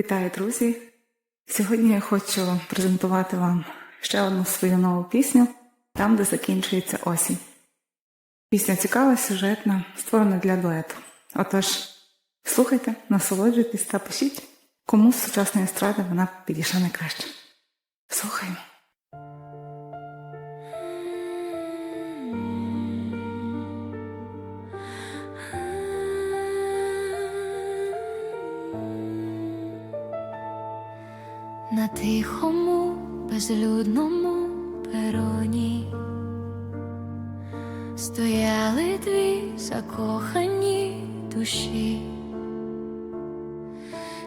Вітаю, друзі! Сьогодні я хочу презентувати вам ще одну свою нову пісню там, де закінчується осінь. Пісня цікава, сюжетна, створена для дуету. Отож, слухайте, насолоджуйтесь та пишіть, кому з сучасної естради вона підійшла найкраще. Слухаємо. На тихому, безлюдному пероні. Стояли дві закохані душі,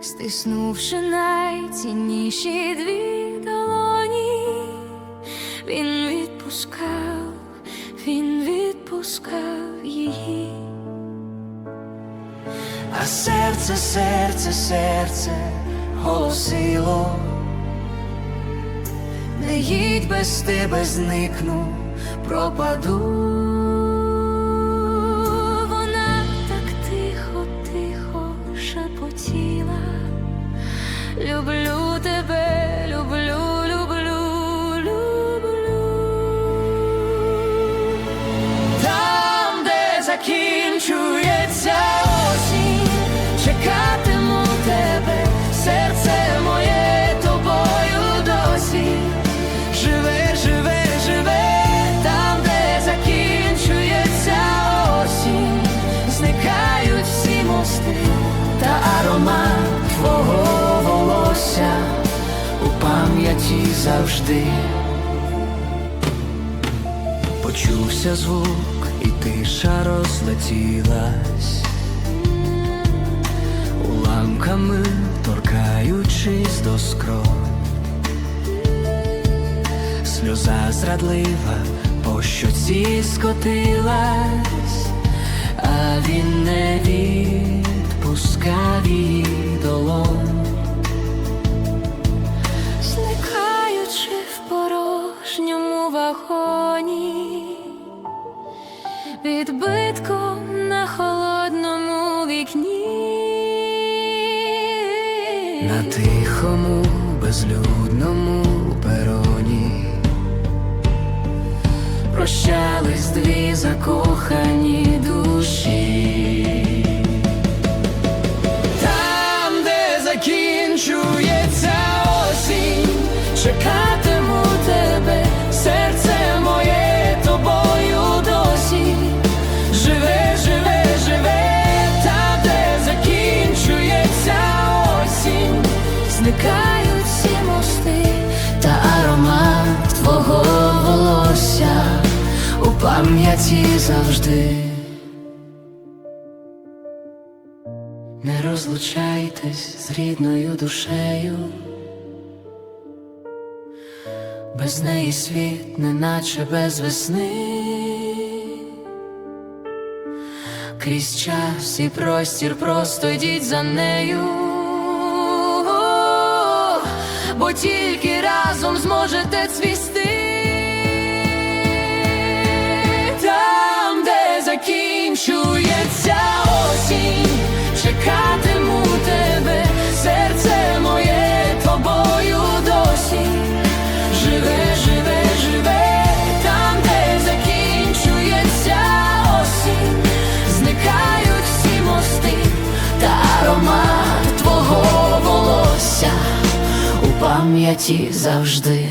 стиснувши найцінніші дві долоні, він відпускав, він відпускав її. А серце, серце, серце голосило, їдь без тебе зникну, пропаду. Пам'яті завжди. Почувся звук, і тиша розлетілась, уламками торкаючись до скронь. Сльоза зрадлива по щоці скотилась, а він не відпускав її вагоні, відбитком на холодному вікні. На тихому, безлюдному пероні прощались дві закохані душі. Там, де закінчується осінь, чекатиму зникають всі мости та аромат твого волосся у пам'яті завжди. Не розлучайтесь з рідною душею, без неї світ, неначе без весни, крізь час і простір просто йдіть за нею, бо тільки разом зможете цвісти. Пам'яті завжди.